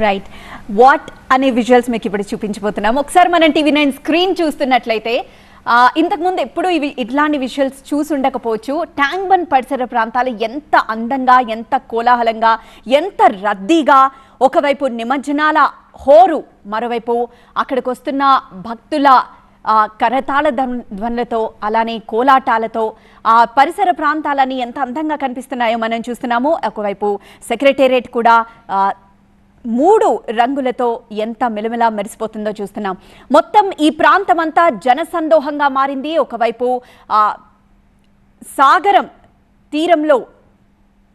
Right what అనే visuals మీకు ఇప్పుడు చూపించబోతున్నాం ఒకసారి మనం టీవీ నైన్ స్క్రీన్ చూస్తున్నట్లయితే ఇంతకుముందు ఎప్పుడు ఇవి ఇట్లాంటి విజువల్స్ చూసి ఉండకపోవచ్చు. ట్యాంక్ బండ్ పరిసర ప్రాంతాలు ఎంత అందంగా ఎంత కోలాహలంగా ఎంత రద్దీగా ఒకవైపు నిమజ్జనాల హోరు మరోవైపు అక్కడికి వస్తున్న భక్తుల కరతాళ ధ్వనులతో అలానే కోలాటాలతో ఆ పరిసర ప్రాంతాలన్నీ ఎంత అందంగా కనిపిస్తున్నాయో మనం చూస్తున్నాము. ఒకవైపు సెక్రటేరియట్ కూడా మూడు రంగులతో ఎంత మెలమెలా మెరిసిపోతుందో చూస్తున్నాం. మొత్తం ఈ ప్రాంతం అంతా జనసందోహంగా మారింది. ఒకవైపు సాగరం తీరంలో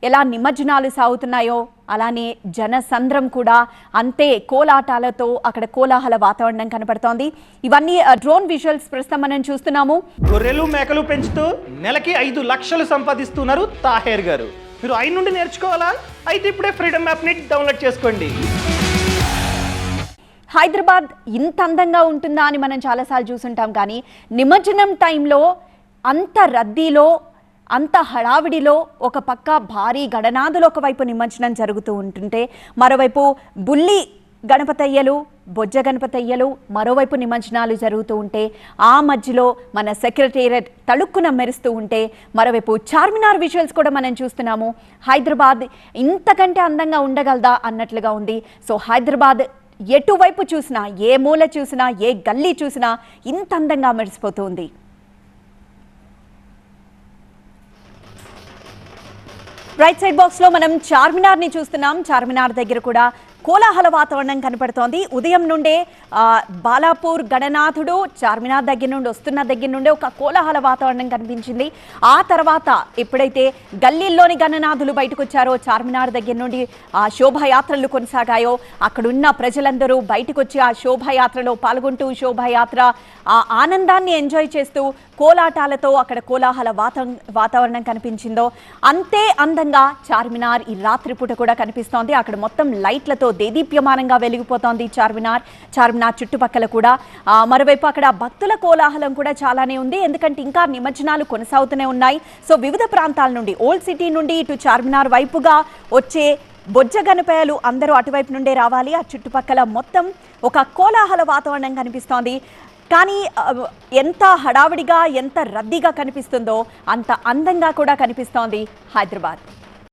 ఎలా నిమజ్జనాలు సాగుతున్నాయో అలానే జనసంద్రం కూడా అంతే కోలాటాలతో అక్కడ కోలాహల వాతావరణం కనపడుతోంది. ఇవన్నీ ఆ, డ్రోన్ విజువల్స్ ప్రస్తుతం మనం చూస్తున్నాము. గొర్రెలు మేకలు పెంచుతూ నెలకి ఐదు లక్షలు సంపాదిస్తున్నారు తాహేర్ గారు. మీరు ఆయన నుండి నేర్చుకోవాలా? అయితే ఇప్పుడే ఫ్రీడమ్ యాప్ని డౌన్లోడ్ చేసుకోండి. హైదరాబాద్ ఇంత అందంగా ఉంటుందా అని మనం చాలాసార్లు చూసుంటాం కానీ నిమజ్జనం టైంలో అంత రద్దీలో అంత హడావిడిలో ఒక పక్క భారీ గడనాదులు ఒకవైపు నిమజ్జనం జరుగుతూ ఉంటుంటే మరోవైపు బుల్లి గణపతయ్యలు బొజ్జ గణపతయ్యలు మరోవైపు నిమజ్జనాలు జరుగుతూ ఉంటే ఆ మధ్యలో మన సెక్రటేరియట్ తళుక్కున మెరుస్తూ ఉంటే మరోవైపు చార్మినార్ విజువల్స్ కూడా మనం చూస్తున్నాము. హైదరాబాద్ ఇంతకంటే అందంగా ఉండగలదా అన్నట్లుగా ఉంది. సో హైదరాబాద్ ఎటువైపు చూసినా ఏ మూల చూసినా ఏ గల్లీ చూసినా ఇంత అందంగా మెరిసిపోతుంది రైట్ సైడ్ బాక్స్లో మనం చార్మినార్ని చూస్తున్నాం. చార్మినార్ దగ్గర కూడా కోలాహల వాతావరణం కనపడుతోంది. ఉదయం నుండే బాలాపూర్ గణనాథుడు చార్మినార్ దగ్గర నుండి వస్తున్న దగ్గర నుండే ఒక కోలాహల వాతావరణం కనిపించింది. ఆ తర్వాత ఎప్పుడైతే గల్లీల్లోని గణనాథులు బయటకు వచ్చారో చార్మినార్ దగ్గర నుండి ఆ శోభాయాత్రలు కొనసాగాయో అక్కడున్న ప్రజలందరూ బయటకు వచ్చి ఆ శోభాయాత్రలో పాల్గొంటూ శోభాయాత్ర ఆ ఆనందాన్ని ఎంజాయ్ చేస్తూ కోలాటాలతో అక్కడ కోలాహల వాత వాతావరణం కనిపించిందో అంతే అందంగా చార్మినార్ ఈ రాత్రిపూట కూడా కనిపిస్తోంది. అక్కడ మొత్తం లైట్లతో దేదీప్యమానంగా వెలిగిపోతోంది చార్మినార్. చార్మినార్ చుట్టుపక్కల కూడా. మరోవైపు అక్కడ భక్తుల కోలాహలం కూడా చాలానే ఉంది. ఎందుకంటే ఇంకా నిమజ్జనాలు కొనసాగుతూనే ఉన్నాయి. సో వివిధ ప్రాంతాల నుండి ఓల్డ్ సిటీ నుండి ఇటు చార్మినార్ వైపుగా వచ్చే బొజ్జ గణపయాలు అందరూ అటువైపు నుండే రావాలి. ఆ చుట్టుపక్కల మొత్తం ఒక కోలాహల వాతావరణం కనిపిస్తోంది. కానీ ఎంత హడావిడిగా ఎంత రద్దీగా కనిపిస్తుందో అంత అందంగా కూడా కనిపిస్తోంది హైదరాబాద్.